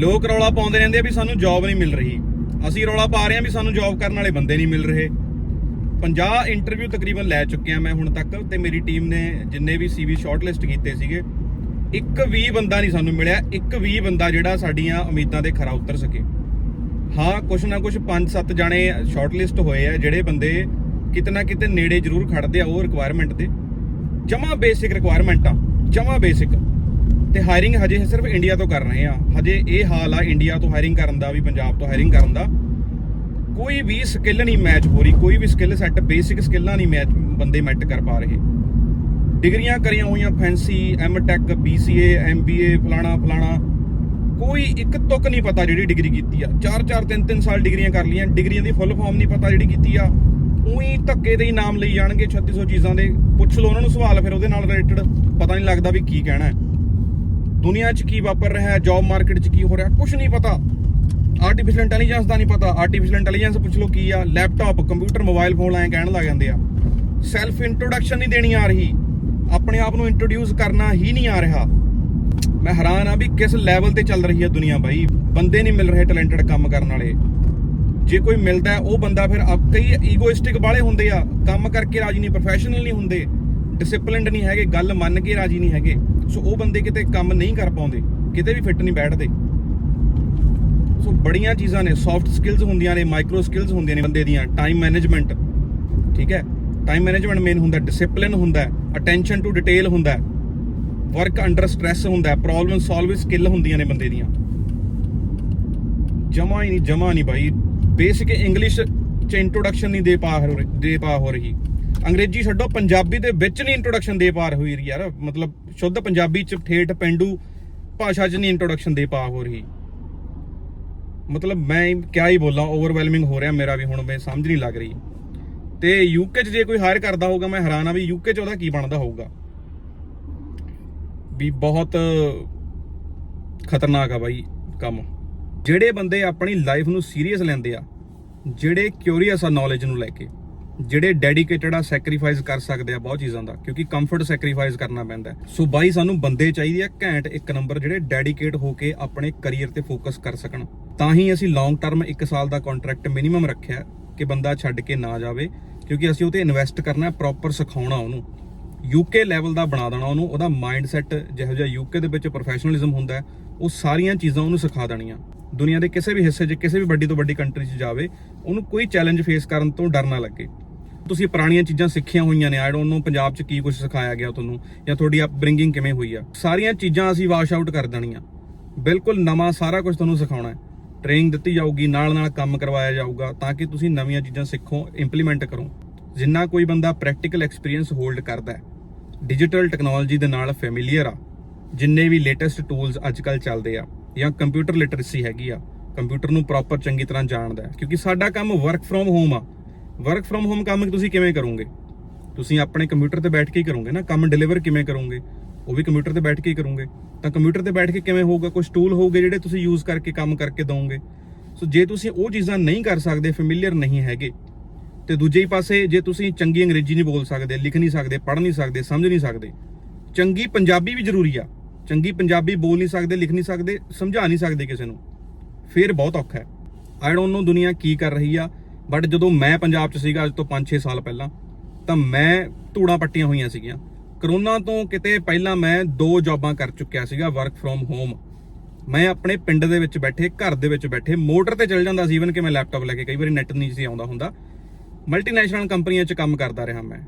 ਲੋਕ ਰੌਲਾ ਪਾਉਂਦੇ ਰਹਿੰਦੇ ਆ ਵੀ ਸਾਨੂੰ ਜੌਬ ਨਹੀਂ ਮਿਲ ਰਹੀ। ਅਸੀਂ ਰੌਲਾ ਪਾ ਰਹੇ ਆ ਵੀ ਸਾਨੂੰ ਜੌਬ ਕਰਨ ਵਾਲੇ ਬੰਦੇ ਨਹੀਂ ਮਿਲ ਰਹੇ। 50 ਇੰਟਰਵਿਊ ਤਕਰੀਬਨ ਲੈ ਚੁੱਕਿਆ ਮੈਂ ਹੁਣ ਤੱਕ ਤੇ ਮੇਰੀ ਟੀਮ ਨੇ ਜਿੰਨੇ ਵੀ ਸੀਵੀ ਸ਼ਾਰਟਲਿਸਟ ਕੀਤੇ ਸੀਗੇ, ਇੱਕ ਵੀ ਬੰਦਾ ਨਹੀਂ ਸਾਨੂੰ ਮਿਲਿਆ, ਇੱਕ ਵੀ ਬੰਦਾ ਜਿਹੜਾ ਸਾਡੀਆਂ ਉਮੀਦਾਂ ਦੇ ਖਰਾ ਉਤਰ ਸਕੇ। ਹਾਂ, ਕੁਛ ਨਾ ਕੁਛ 5-7 ਜਾਣੇ ਸ਼ਾਰਟਲਿਸਟ ਹੋਏ ਆ, ਜਿਹੜੇ ਬੰਦੇ ਕਿਤੇ ਨਾ ਕਿਤੇ ਨੇੜੇ ਜ਼ਰੂਰ ਖੜਦੇ ਆ ਉਹ ਰਿਕੁਆਇਰਮੈਂਟ ਤੇ। ਜਮਾ ਬੇਸਿਕ ਰਿਕੁਆਇਰਮੈਂਟਾਂ ਜਮਾ ਬੇਸਿਕ ਤੇ ਹਾਇਰਿੰਗ ਹਜੇ ਸਿਰਫ ਇੰਡੀਆ ਤੋਂ ਕਰ ਰਹੇ ਆ। ਹਜੇ ਇਹ ਹਾਲ ਆ ਇੰਡੀਆ ਤੋਂ ਹਾਇਰਿੰਗ ਕਰਨ ਦਾ, ਵੀ ਪੰਜਾਬ ਤੋਂ ਹਾਇਰਿੰਗ ਕਰਨ ਦਾ। ਕੋਈ ਵੀ ਸਕਿੱਲ ਨਹੀਂ ਮੈਚ ਹੋ ਰਹੀ, ਕੋਈ ਵੀ ਸਕਿੱਲ ਸੈੱਟ ਬੇਸਿਕ ਸਕਿੱਲਾਂ ਨਹੀਂ ਮੈਚ ਬੰਦੇ ਮੈਟ ਕਰ ਪਾ ਰਹੇ। ਡਿਗਰੀਆਂ ਕਰੀਆਂ ਹੋਈਆਂ ਫੈਂਸੀ ਐਮਟੈਕ ਬੀਸੀਏ ਐਮਬੀਏ ਫਲਾਣਾ ਫਲਾਣਾ। ਕੋਈ ਇੱਕ ਤੁਕ ਨਹੀਂ ਪਤਾ ਜਿਹੜੀ ਡਿਗਰੀ ਕੀਤੀ ਆ। 4-4 3-3 ਸਾਲ ਡਿਗਰੀਆਂ ਕਰ ਲੀਆਂ ਡਿਗਰੀਆਂ ਦੀ ਫੁੱਲ ਫਾਰਮ ਨਹੀਂ ਪਤਾ ਜਿਹੜੀ ਕੀਤੀ ਆ। ਉਹੀ ਧੱਕੇ ਦੇ ਹੀ ਨਾਮ ਲਈ ਜਾਣਗੇ 3600 ਚੀਜ਼ਾਂ ਦੇ। ਪੁੱਛ ਲਓ ਉਹਨਾਂ ਨੂੰ ਸਵਾਲ, ਫਿਰ ਉਹਦੇ ਨਾਲ ਰਿਲੇਟਡ ਪਤਾ ਨਹੀਂ ਲੱਗਦਾ ਵੀ ਕੀ ਕਹਿਣਾ ਹੈ। ਦੁਨੀਆ 'ਚ ਕੀ ਵਾਪਰ ਰਿਹਾ ਹੈ ਜੌਬ ਮਾਰਕੀਟ 'ਚ ਕੀ ਹੋ ਰਿਹਾ ਕੁਝ ਨਹੀਂ ਪਤਾ। ਆਰਟੀਫੀਸ਼ੀਅਲ ਇੰਟੈਲੀਜੈਂਸ ਦਾ ਨਹੀਂ ਪਤਾ। ਆਰਟੀਫੀਸ਼ੀਅਲ ਇੰਟੈਲੀਜੈਂਸ ਪੁੱਛ ਲਓ ਕੀ ਆ ਲੈਪਟਾਪ ਕੰਪਿਊਟਰ ਮੋਬਾਈਲ ਫੋਨ ਐਂ ਕਹਿਣ ਲੱਗ ਜਾਂਦੇ ਆ। ਸੈਲਫ ਇੰਟਰੋਡਕਸ਼ਨ ਨਹੀਂ ਦੇਣੀ ਆ ਰਹੀ। ਆਪਣੇ ਆਪ ਨੂੰ ਇੰਟਰੋਡਿਊਸ ਕਰਨਾ ਹੀ ਨਹੀਂ ਆ ਰਿਹਾ। ਮੈਂ ਹੈਰਾਨ ਆ ਵੀ ਕਿਸ ਲੈਵਲ ਤੇ ਚੱਲ ਰਹੀ ਹੈ ਦੁਨੀਆ ਬਾਈ। ਬੰਦੇ ਨਹੀਂ ਮਿਲ ਰਹੇ ਟੈਲੈਂਟਡ ਕੰਮ ਕਰਨ ਵਾਲੇ। ਜੇ ਕੋਈ ਮਿਲਦਾ, ਉਹ ਬੰਦਾ ਫਿਰ ਕਈ ਈਗੋਇਸਟਿਕ ਵਾਲੇ ਹੁੰਦੇ ਆ। ਕੰਮ ਕਰਕੇ ਰਾਜੀ ਨਹੀਂ ਪ੍ਰੋਫੈਸ਼ਨਲ ਨਹੀਂ ਹੁੰਦੇ। ਡਿਸਪਲਿਨਡ ਨਹੀਂ ਹੈਗੇ, ਗੱਲ ਮੰਨ ਕੇ ਰਾਜੀ ਨਹੀਂ ਹੈਗੇ। ਸੋ ਉਹ ਬੰਦੇ ਕਿਤੇ ਕੰਮ ਨਹੀਂ ਕਰ ਪਾਉਂਦੇ, ਕਿਤੇ ਵੀ ਫਿੱਟ ਨਹੀਂ ਬੈਠਦੇ। ਸੋ ਬੜੀਆਂ ਚੀਜ਼ਾਂ ਨੇ ਸੌਫਟ ਸਕਿੱਲਸ ਹੁੰਦੀਆਂ ਨੇ ਮਾਈਕਰੋ ਸਕਿੱਲਸ ਹੁੰਦੀਆਂ ਨੇ ਬੰਦੇ ਦੀਆਂ ਟਾਈਮ ਮੈਨੇਜਮੈਂਟ ਠੀਕ ਹੈ? ਟਾਈਮ ਮੈਨੇਜਮੈਂਟ ਮੇਨ ਹੁੰਦਾ ਡਿਸਪਲਿਨ ਹੁੰਦਾ ਅਟੈਂਸ਼ਨ ਟੂ ਡਿਟੇਲ ਹੁੰਦਾ ਵਰਕ ਅੰਡਰ ਸਟ੍ਰੈਸ ਹੁੰਦਾ ਪ੍ਰੋਬਲਮ ਸੋਲਵਿੰਗ ਸਕਿੱਲ ਹੁੰਦੀਆਂ ਨੇ ਬੰਦੇ ਦੀਆਂ। ਜਮਾ ਹੀ ਨਹੀਂ, ਜਮਾ ਨਹੀਂ ਭਾਈ ਬੇਸਿਕ ਇੰਗਲਿਸ਼ ਚ ਇੰਟਰੋਡਕਸ਼ਨ ਨਹੀਂ ਦੇ ਪਾ ਦੇ ਪਾ ਹੋ ਰਹੀ। ਅੰਗਰੇਜ਼ੀ ਛੱਡੋ, ਪੰਜਾਬੀ ਦੇ ਵਿੱਚ ਨਹੀਂ ਇੰਟਰੋਡਕਸ਼ਨ ਦੇ ਪਾ ਹੋਈ ਰਹੀ ਯਾਰ। ਮਤਲਬ ਸ਼ੁੱਧ ਪੰਜਾਬੀ ਚ ਠੇਠ, ਪਿੰਡੂ ਭਾਸ਼ਾ ਚ ਨਹੀਂ ਇੰਟਰੋਡਕਸ਼ਨ ਦੇ ਪਾ ਹੋ ਰਹੀ। ਮਤਲਬ ਮੈਂ ਕਿਆ ਹੀ ਬੋਲਾਂ ਓਵਰਵੈਲਮਿੰਗ ਹੋ ਰਿਹਾ ਮੇਰਾ ਵੀ ਹੁਣ, ਮੈਂ ਸਮਝ ਨਹੀਂ ਲੱਗ ਰਹੀ। ਤੇ ਯੂਕੇ 'ਚ ਜੇ ਕੋਈ ਹਾਇਰ ਕਰਦਾ ਹੋਊਗਾ, ਮੈਂ ਹੈਰਾਨ ਆ ਵੀ ਯੂਕੇ 'ਚ ਉਹਦਾ ਕੀ ਬਣਦਾ ਹੋਊਗਾ। ਵੀ ਬਹੁਤ ਖਤਰਨਾਕ ਆ ਬਾਈ ਕੰਮ। ਜਿਹੜੇ ਬੰਦੇ ਆਪਣੀ ਲਾਈਫ ਨੂੰ ਸੀਰੀਅਸ ਲੈਂਦੇ ਆ, ਜਿਹੜੇ ਕਿਉਰੀਅਸ ਆ ਨੌਲੇਜ ਨੂੰ ਲੈ ਕੇ। ਜਿਹੜੇ ਡੈਡੀਕੇਟਡ ਆ ਸੈਕਰੀਫਾਈਸ ਕਰ ਸਕਦੇ ਆ ਬਹੁਤ ਚੀਜ਼ਾਂ ਦਾ, ਕਿਉਂਕਿ ਕੰਫਰਟ ਸੈਕਰੀਫਾਈਸ ਕਰਨਾ ਪੈਂਦਾ ਸੋ ਬਾਈ ਸਾਨੂੰ ਬੰਦੇ ਚਾਹੀਦੇ ਆ ਘੈਂਟ ਇੱਕ ਨੰਬਰ ਜਿਹੜੇ ਡੈਡੀਕੇਟ ਹੋ ਕੇ ਆਪਣੇ ਕੈਰੀਅਰ ਤੇ ਫੋਕਸ ਕਰ ਸਕਣ। ਤਾਂ ਹੀ ਅਸੀਂ ਲੌਂਗ ਟਰਮ 1 ਸਾਲ ਦਾ ਕੰਟਰੈਕਟ ਮਿਨੀਮਮ ਰੱਖਿਆ ਕਿ ਬੰਦਾ ਛੱਡ ਕੇ ਨਾ ਜਾਵੇ, ਕਿਉਂਕਿ ਅਸੀਂ ਉਹ ਤੇ ਇਨਵੈਸਟ ਕਰਨਾ ਪ੍ਰੋਪਰ ਸਿਖਾਉਣਾ ਉਹਨੂੰ। ਯੂਕੇ ਲੈਵਲ ਦਾ ਬਣਾ ਦੇਣਾ ਉਹਨੂੰ, ਉਹਦਾ ਮਾਈਂਡ ਸੈਟ ਜਿਹੋ ਜਿਹਾ ਯੂਕੇ ਦੇ ਵਿੱਚ ਪ੍ਰੋਫੈਸ਼ਨਲਿਜ਼ਮ ਹੁੰਦਾ ਉਹ ਸਾਰੀਆਂ ਚੀਜ਼ਾਂ ਉਹਨੂੰ ਸਿਖਾ ਦੇਣੀਆਂ। ਦੁਨੀਆ ਦੇ ਕਿਸੇ ਵੀ ਹਿੱਸੇ 'ਚ, ਕਿਸੇ ਵੀ ਵੱਡੀ ਤੋਂ ਵੱਡੀ ਕੰਟਰੀ 'ਚ ਜਾਵੇ, ਉਹਨੂੰ ਕੋਈ ਚੈਲੰਜ ਫੇਸ ਕਰਨ ਤੋਂ ਡਰ ਨਾ ਲੱਗੇ। ਤੁਸੀਂ ਪੁਰਾਣੀਆਂ ਚੀਜ਼ਾਂ ਸਿੱਖੀਆਂ ਹੋਈਆਂ ਨੇ? ਆਈ ਡੋਨਟ ਨੋ ਪੰਜਾਬ 'ਚ ਕੀ ਕੁਝ ਸਿਖਾਇਆ ਗਿਆ ਤੁਹਾਨੂੰ ਜਾਂ ਤੁਹਾਡੀ ਅਪਬ੍ਰਿੰਗਿੰਗ ਕਿਵੇਂ ਹੋਈ ਆ? ਸਾਰੀਆਂ ਚੀਜ਼ਾਂ ਅਸੀਂ ਵਾਸ਼ ਆਊਟ ਕਰ ਦੇਣੀਆਂ। ਬਿਲਕੁਲ ਨਵਾਂ ਸਾਰਾ ਕੁਝ ਤੁਹਾਨੂੰ ਸਿਖਾਉਣਾ ਹੈ। ਟ੍ਰੇਨਿੰਗ ਦਿੱਤੀ ਜਾਊਗੀ, ਨਾਲ ਨਾਲ ਕੰਮ ਕਰਵਾਇਆ ਜਾਊਗਾ ਤਾਂ ਕਿ ਤੁਸੀਂ ਨਵੀਆਂ ਚੀਜ਼ਾਂ ਸਿੱਖੋ ਇੰਪਲੀਮੈਂਟ ਕਰੋ। ਜਿੰਨਾ ਕੋਈ ਬੰਦਾ ਪ੍ਰੈਕਟੀਕਲ ਐਕਸਪੀਰੀਅੰਸ ਹੋਲਡ ਕਰਦਾ ਹੈ ਡਿਜੀਟਲ ਟੈਕਨੋਲੋਜੀ ਦੇ ਨਾਲ ਫੈਮਿਲੀਅਰ ਆ। ਜਿੰਨੇ ਵੀ ਲੇਟੈਸਟ ਟੂਲਸ ਅੱਜਕੱਲ ਚੱਲਦੇ ਆ ਜਾਂ ਕੰਪਿਊਟਰ ਲਿਟਰੇਸੀ ਹੈਗੀ ਆ ਕੰਪਿਊਟਰ ਨੂੰ ਪ੍ਰੋਪਰ ਚੰਗੀ ਤਰ੍ਹਾਂ ਜਾਣਦਾ ਕਿਉਂਕਿ ਸਾਡਾ ਕੰਮ ਵਰਕ ਫਰੋਮ ਹੋਮ ਆ। ਵਰਕ ਫਰੋਮ ਹੋਮ ਕੰਮ ਤੁਸੀਂ ਕਿਵੇਂ ਕਰੋਗੇ? ਤੁਸੀਂ ਆਪਣੇ ਕੰਪਿਊਟਰ ਤੇ ਬੈਠ ਕੇ ਹੀ ਕਰੋਗੇ ਨਾ, ਕੰਮ ਡਿਲੀਵਰ ਕਿਵੇਂ ਕਰੋਗੇ? ਉਹ ਵੀ ਕੰਪਿਊਟਰ ਤੇ ਬੈਠ ਕੇ ਹੀ ਕਰੋਗੇ। ਤਾਂ ਕੰਪਿਊਟਰ ਤੇ ਬੈਠ ਕੇ ਕਿਵੇਂ ਹੋਊਗਾ? ਕੁਝ ਟੂਲ ਹੋਊਗੇ ਜਿਹੜੇ ਤੁਸੀਂ ਯੂਜ਼ ਕਰਕੇ ਕੰਮ ਕਰਕੇ ਦੋਗੇ ਸੋ ਜੇ ਤੁਸੀਂ ਉਹ ਚੀਜ਼ਾਂ ਨਹੀਂ ਕਰ ਸਕਦੇ ਫੈਮਿਲੀਅਰ ਨਹੀਂ ਹੈਗੇ, ਤੇ ਦੂਜੇ ਹੀ ਪਾਸੇ ਜੇ ਤੁਸੀਂ ਚੰਗੀ ਅੰਗਰੇਜ਼ੀ ਨਹੀਂ ਬੋਲ ਸਕਦੇ, ਲਿਖ ਨਹੀਂ ਸਕਦੇ, ਪੜ੍ਹ ਨਹੀਂ ਸਕਦੇ, ਸਮਝ ਨਹੀਂ ਸਕਦੇ, ਚੰਗੀ ਪੰਜਾਬੀ ਵੀ ਜ਼ਰੂਰੀ ਆ। ਚੰਗੀ ਪੰਜਾਬੀ ਬੋਲ ਨਹੀਂ ਸਕਦੇ, ਲਿਖ ਨਹੀਂ ਸਕਦੇ, ਸਮਝਾ ਨਹੀਂ ਸਕਦੇ ਕਿਸੇ ਨੂੰ। ਫਿਰ ਬਹੁਤ ਔਖਾ ਹੈ। ਆਈ ਡੋਨਟ ਨੋ ਦੁਨੀਆ ਕੀ ਕਰ ਰਹੀ ਆ। ਬਟ ਜਦੋਂ ਮੈਂ ਪੰਜਾਬ 'ਚ ਸੀਗਾ ਅੱਜ ਤੋਂ 5-6 ਸਾਲ ਪਹਿਲਾਂ, ਤਾਂ ਮੈਂ ਧੂੜਾਂ ਪੱਟੀਆਂ ਹੋਈਆਂ ਸੀਗੀਆਂ। ਕਰੋਨਾ ਤੋਂ ਕਿਤੇ ਪਹਿਲਾਂ ਮੈਂ ਦੋ ਜੌਬਾਂ ਕਰ ਚੁੱਕਿਆ ਸੀਗਾ ਵਰਕ ਫਰੋਮ ਹੋਮ ਮੈਂ ਆਪਣੇ ਪਿੰਡ ਦੇ ਵਿੱਚ ਬੈਠੇ, ਘਰ ਦੇ ਵਿੱਚ ਬੈਠੇ, ਮੋਟਰ ਤੇ ਚੱਲ ਜਾਂਦਾ ਸੀ ਇਵਨ ਕਿ ਮੈਂ ਲੈਪਟਾਪ ਲੈ ਕੇ ਕਈ ਵਾਰੀ ਨੈਟ ਨਹੀਂ ਸੀ ਆਉਂਦਾ ਹੁੰਦਾ। ਮਲਟੀਨੈਸ਼ਨਲ ਕੰਪਨੀਆਂ 'ਚ ਕੰਮ ਕਰਦਾ ਰਿਹਾ ਮੈਂ।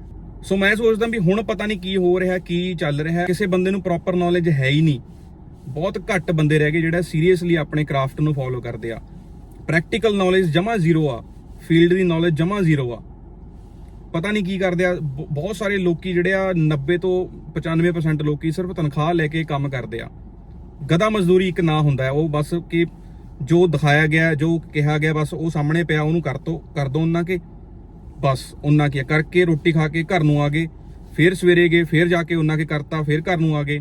ਸੋ ਮੈਂ ਸੋਚਦਾ ਵੀ ਹੁਣ ਪਤਾ ਨਹੀਂ ਕੀ ਹੋ ਰਿਹਾ, ਕੀ ਚੱਲ ਰਿਹਾ। ਕਿਸੇ ਬੰਦੇ ਨੂੰ ਪ੍ਰੋਪਰ ਨੌਲੇਜ ਹੈ ਹੀ ਨਹੀਂ। ਬਹੁਤ ਘੱਟ ਬੰਦੇ ਰਹਿ ਗਏ ਜਿਹੜਾ ਸੀਰੀਅਸਲੀ ਆਪਣੇ ਕਰਾਫਟ ਨੂੰ ਫੋਲੋ ਕਰਦੇ ਆ। ਪ੍ਰੈਕਟੀਕਲ ਨੌਲੇਜ ਜਮਾ ਜ਼ੀਰੋ ਆ। ਫੀਲਡ ਦੀ ਨੌਲੇਜ ਜਮਾ ਜ਼ੀਰੋ ਆ। ਪਤਾ ਨਹੀਂ ਕੀ ਕਰਦੇ ਆ ਬ- ਬਹੁਤ ਸਾਰੇ ਲੋਕੀ ਜਿਹੜੇ ਆ 90 ਤੋਂ 95% ਲੋਕੀ ਸਿਰਫ ਤਨਖਾਹ ਲੈ ਕੇ ਕੰਮ ਕਰਦੇ ਆ। ਗਦਾ ਮਜ਼ਦੂਰੀ ਇੱਕ ਨਾ ਹੁੰਦਾ ਹੈ ਉਹ ਬਸ ਕਿ ਜੋ ਦਿਖਾਇਆ ਗਿਆ ਜੋ ਕਿਹਾ ਗਿਆ ਬਸ ਉਹ ਸਾਹਮਣੇ ਪਿਆ ਉਹਨੂੰ ਕਰ ਤੋ ਕਰ ਦੋ ਉਹਨਾਂ ਕੇ। ਬਸ ਉਹਨਾਂ ਕੀ ਆ, ਕਰਕੇ ਰੋਟੀ ਖਾ ਕੇ ਘਰ ਨੂੰ ਆ ਗਏ ਫਿਰ ਸਵੇਰੇ ਗਏ ਫਿਰ ਜਾ ਕੇ ਉਹਨਾਂ ਕੇ ਕਰਤਾ ਫਿਰ ਘਰ ਨੂੰ ਆ ਗਏ।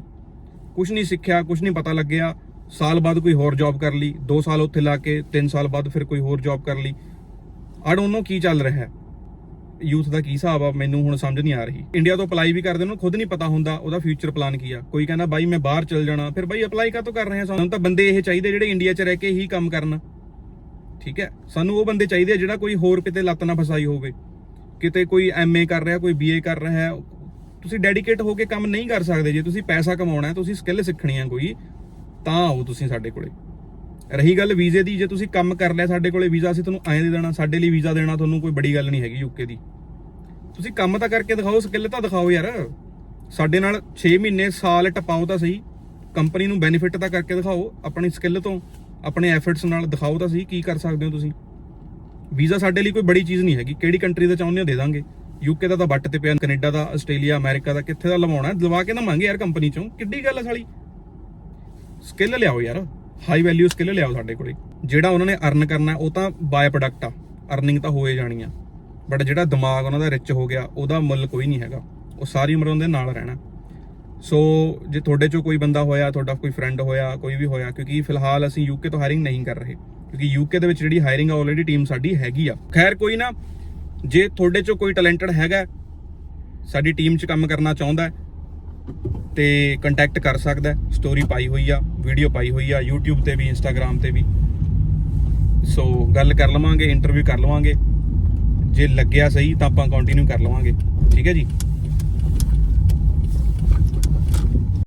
ਕੁਝ ਨਹੀਂ ਸਿੱਖਿਆ ਕੁਝ ਨਹੀਂ ਪਤਾ ਲੱਗਿਆ। ਸਾਲ ਬਾਅਦ ਕੋਈ ਹੋਰ ਜੌਬ ਕਰ ਲਈ 2 ਸਾਲ ਉੱਥੇ ਲਾ ਕੇ 3 ਸਾਲ ਬਾਅਦ ਫਿਰ ਕੋਈ ਹੋਰ ਜੌਬ ਕਰ ਲਈ। ਆਈ ਡੋਨਟ ਨੋ ਕੀ ਚੱਲ ਰਿਹਾ ਹੈ। ਯੂਥ ਦਾ ਕੀ ਹਿਸਾਬ ਆ, ਮੈਨੂੰ ਹੁਣ ਸਮਝ ਨਹੀਂ ਆ ਰਹੀ। ਇੰਡੀਆ ਤੋਂ ਅਪਲਾਈ ਵੀ ਕਰਦੇ ਉਹਨੂੰ ਖੁਦ ਨਹੀਂ ਪਤਾ ਹੁੰਦਾ, ਉਹਦਾ ਫਿਊਚਰ ਪਲਾਨ ਕੀ ਆ। ਕੋਈ ਕਹਿੰਦਾ, ਬਾਈ, ਮੈਂ ਬਾਹਰ ਚਲ ਜਾਣਾ। ਫਿਰ ਬਾਈ ਅਪਲਾਈ ਕਾਹ ਤੋਂ ਕਰ ਰਹੇ ਆ ਸਾਨੂੰ? ਤਾਂ ਬੰਦੇ ਇਹ ਚਾਹੀਦੇ ਜਿਹੜੇ ਇੰਡੀਆ 'ਚ ਰਹਿ ਕੇ ਹੀ ਕੰਮ ਕਰਨ। ਠੀਕ ਹੈ? ਸਾਨੂੰ ਉਹ ਬੰਦੇ ਚਾਹੀਦੇ ਆ ਜਿਹੜਾ ਕੋਈ ਹੋਰ ਕਿਤੇ ਲੱਤ ਨਾ ਫਸਾਈ ਹੋਵੇ। ਕਿਤੇ ਕੋਈ ਐਮਏ ਕਰ ਰਿਹਾ, ਕੋਈ ਬੀਏ ਕਰ ਰਿਹਾ ਹੈ। ਤੁਸੀਂ ਡੈਡੀਕੇਟ ਹੋ ਕੇ ਕੰਮ ਨਹੀਂ ਕਰ ਸਕਦੇ। ਜੇ ਤੁਸੀਂ ਪੈਸਾ ਕਮਾਉਣਾ ਹੈ, ਤੁਸੀਂ ਸਕਿੱਲ ਸਿੱਖਣੀ ਹੈ ਕੋਈ, ਤਾਂ ਆਓ ਤੁਸੀਂ ਸਾਡੇ ਕੋਲੇ। ਰਹੀ ਗੱਲ ਵੀਜ਼ੇ ਦੀ, ਜੇ ਤੁਸੀਂ ਕੰਮ ਕਰ ਲਿਆ ਸਾਡੇ ਕੋਲੇ ਵੀਜ਼ਾ, ਅਸੀਂ ਤੁਹਾਨੂੰ ਐਂ ਦੇ ਦੇਣਾ, ਸਾਡੇ ਲਈ ਵੀਜ਼ਾ ਦੇਣਾ, ਤੁਹਾਨੂੰ ਕੋਈ ਬੜੀ ਗੱਲ ਨਹੀਂ ਹੈਗੀ ਯੂਕੇ ਦੀ। ਤੁਸੀਂ ਕੰਮ ਤਾਂ ਕਰਕੇ ਦਿਖਾਓ ਸਕਿੱਲ ਤਾਂ ਦਿਖਾਓ ਯਾਰ। ਸਾਡੇ ਨਾਲ 6 ਮਹੀਨੇ ਸਾਲ ਟਪਾਓ ਤਾਂ ਸਹੀ, ਕੰਪਨੀ ਨੂੰ ਬੈਨੀਫਿਟ ਤਾਂ ਕਰਕੇ ਦਿਖਾਓ, ਆਪਣੀ ਸਕਿੱਲ ਤੋਂ, ਆਪਣੇ ਐਫਰਟਸ ਨਾਲ ਦਿਖਾਓ ਤਾਂ ਸਹੀ, ਕੀ ਕਰ ਸਕਦੇ ਹੋ ਤੁਸੀਂ। ਵੀਜ਼ਾ ਸਾਡੇ ਲਈ ਕੋਈ ਬੜੀ ਚੀਜ਼ ਨਹੀਂ ਹੈਗੀ, ਕਿਹੜੀ ਕੰਟਰੀ ਦਾ ਚਾਹੁੰਦੇ ਹੋ ਦੇ ਦਾਂਗੇ। ਯੂਕੇ ਦਾ ਤਾਂ ਵੱਟ ਤੇ ਪਿਆ, ਕੈਨੇਡਾ ਦਾ, ਆਸਟ੍ਰੇਲੀਆ, ਅਮਰੀਕਾ ਦਾ, ਕਿੱਥੇ ਦਾ ਲਵਾਉਣਾ ਹੈ? ਲਵਾ ਕੇ ਨਾ ਮੰਗੇ ਯਾਰ ਕੰਪਨੀ ਚੋਂ, ਕਿੱਡੀ ਗੱਲ ਹੈ ਸਾਲੀ। ਸਕਿੱਲ ਲਿਆਓ ਯਾਰ। ਹਾਈ ਵੈਲਿਊ ਸਕਿੱਲ ਲਿਆਓ ਸਾਡੇ ਕੋਲੇ। ਜਿਹੜਾ ਉਹਨਾਂ ਨੇ ਅਰਨ ਕਰਨਾ, ਉਹ ਤਾਂ ਬਾਏ ਪ੍ਰੋਡਕਟ ਆ। ਅਰਨਿੰਗ ਤਾਂ ਹੋਏ ਜਾਣੀ ਆ। ਬਟ ਜਿਹੜਾ ਦਿਮਾਗ ਉਹਨਾਂ ਦਾ ਰਿਚ ਹੋ ਗਿਆ, ਉਹਦਾ ਮੁੱਲ ਕੋਈ ਨਹੀਂ ਹੈਗਾ। ਉਹ ਸਾਰੀ ਉਮਰ ਉਹਦੇ ਨਾਲ ਰਹਿਣਾ। ਸੋ ਜੇ ਤੁਹਾਡੇ ਚੋਂ ਕੋਈ ਬੰਦਾ ਹੋਇਆ, ਤੁਹਾਡਾ ਕੋਈ ਫਰੈਂਡ ਹੋਇਆ, ਕੋਈ ਵੀ ਹੋਇਆ, ਕਿਉਂਕਿ ਫਿਲਹਾਲ ਅਸੀਂ ਯੂਕੇ ਤੋਂ ਹਾਇਰਿੰਗ ਨਹੀਂ ਕਰ ਰਹੇ। ਕਿਉਂਕਿ ਯੂਕੇ ਦੇ ਵਿੱਚ ਜਿਹੜੀ ਹਾਇਰਿੰਗ ਆ ਆਲਰੇਡੀ ਟੀਮ ਸਾਡੀ ਹੈਗੀ ਆ। ਖੈਰ, ਕੋਈ ਨਾ, ਜੇ ਤੁਹਾਡੇ ਚੋਂ ਕੋਈ ਟੈਲੈਂਟਡ ਹੈਗਾ, ਸਾਡੀ ਟੀਮ 'ਚ ਕੰਮ ਕਰਨਾ ਚਾਹੁੰਦਾ ਤੇ ਕੰਟੈਕਟ ਕਰ ਸਕਦਾ ਸਟੋਰੀ ਪਾਈ ਹੋਈ ਆ ਵੀਡੀਓ ਪਾਈ ਹੋਈ ਆ, YouTube ਤੇ ਵੀ, Instagram ਤੇ ਵੀ। ਸੋ ਗੱਲ ਕਰ ਲਵਾਂਗੇ ਇੰਟਰਵਿਊ ਕਰ ਲਵਾਂਗੇ। ਜੇ ਲੱਗਿਆ ਸਹੀ ਤਾਂ ਆਪਾਂ ਕੰਟੀਨਿਊ ਕਰ ਲਵਾਂਗੇ। ਠੀਕ ਹੈ ਜੀ?